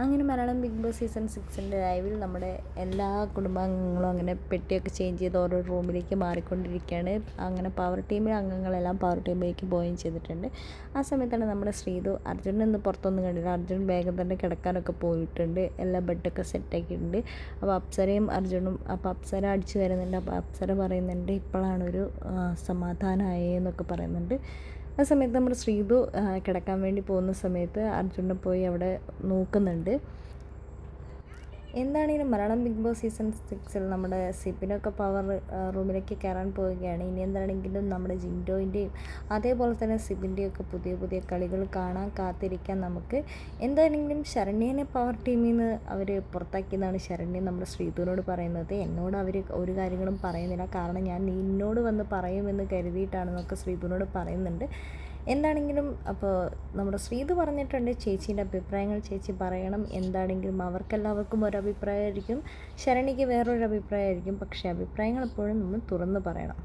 അങ്ങനെ Malayalam big boss season സിക്സിന്റെ ലൈവിൽ നമ്മുടെ എല്ലാ കുടുംബാംഗങ്ങളും അങ്ങനെ പെട്ടിയൊക്കെ ചേഞ്ച് ചെയ്ത് ഓരോ റൂമിലേക്ക് മാറിക്കൊണ്ടിരിക്കുകയാണ്. അങ്ങനെ പവർ ടീമിലെ അംഗങ്ങളെല്ലാം പവർ ടീമിലേക്ക് പോവുകയും ചെയ്തിട്ടുണ്ട്. ആ സമയത്താണ് നമ്മുടെ ശ്രീതു അർജുനൻ ഇന്ന് പുറത്തൊന്നും കണ്ടില്ല. അർജുൻ വേഗം തന്നെ കിടക്കാനൊക്കെ പോയിട്ടുണ്ട്. എല്ലാ ബെഡൊക്കെ സെറ്റാക്കിയിട്ടുണ്ട് അപ്പോൾ അപ്സരയും അർജുനും അപ്പോൾ അപ്സര അടിച്ചു വരുന്നുണ്ട്. അപ്പോൾ അപ്സര പറയുന്നുണ്ട് ഇപ്പോഴാണ് ഒരു സമാധാനമായെന്നൊക്കെ പറയുന്നുണ്ട്. ആ സമയത്ത് നമ്മുടെ ശ്രീതു കിടക്കാൻ വേണ്ടി പോകുന്ന സമയത്ത് അർജുനെ പോയി അവിടെ നോക്കുന്നുണ്ട്. എന്താണെങ്കിലും മലയാളം ബിഗ് ബോസ് സീസൺ സിക്സിൽ നമ്മുടെ സിപ്പിനൊക്കെ പവർ റൂമിലേക്ക് കയറാൻ പോവുകയാണ്. ഇനി എന്താണെങ്കിലും നമ്മുടെ ജിൻഡോയിന്റെയും അതേപോലെ തന്നെ സിബിന്റെയൊക്കെ പുതിയ പുതിയ കളികൾ കാണാൻ കാത്തിരിക്കാൻ നമുക്ക് എന്താണെങ്കിലും ശരണ്യനെ പവർ ടീമിൽ നിന്ന് അവർ പുറത്താക്കിയെന്നാണ് ശരണ്യൻ നമ്മുടെ ശ്രീധുവിനോട് പറയുന്നത്. എന്നോട് അവർ ഒരു കാര്യങ്ങളും പറയുന്നില്ല. കാരണം ഞാൻ നിന്നോട് വന്ന് പറയുമെന്ന് കരുതിയിട്ടാണെന്നൊക്കെ ശ്രീധുവിനോട് പറയുന്നുണ്ട്. എന്താണെങ്കിലും അപ്പോൾ നമ്മുടെ ശ്രീത് പറഞ്ഞിട്ടുണ്ട് ചേച്ചീന്റെ അഭിപ്രായങ്ങൾ ചേച്ചി പറയണം. എന്താണെങ്കിലും അവർക്കെല്ലാവർക്കും ഒരു അഭിപ്രായമായിരിക്കും ശരണിക്ക് വേറൊരു അഭിപ്രായമായിരിക്കും പക്ഷേ അഭിപ്രായങ്ങൾ എപ്പോഴും നമ്മൾ തുറന്ന് പറയണം.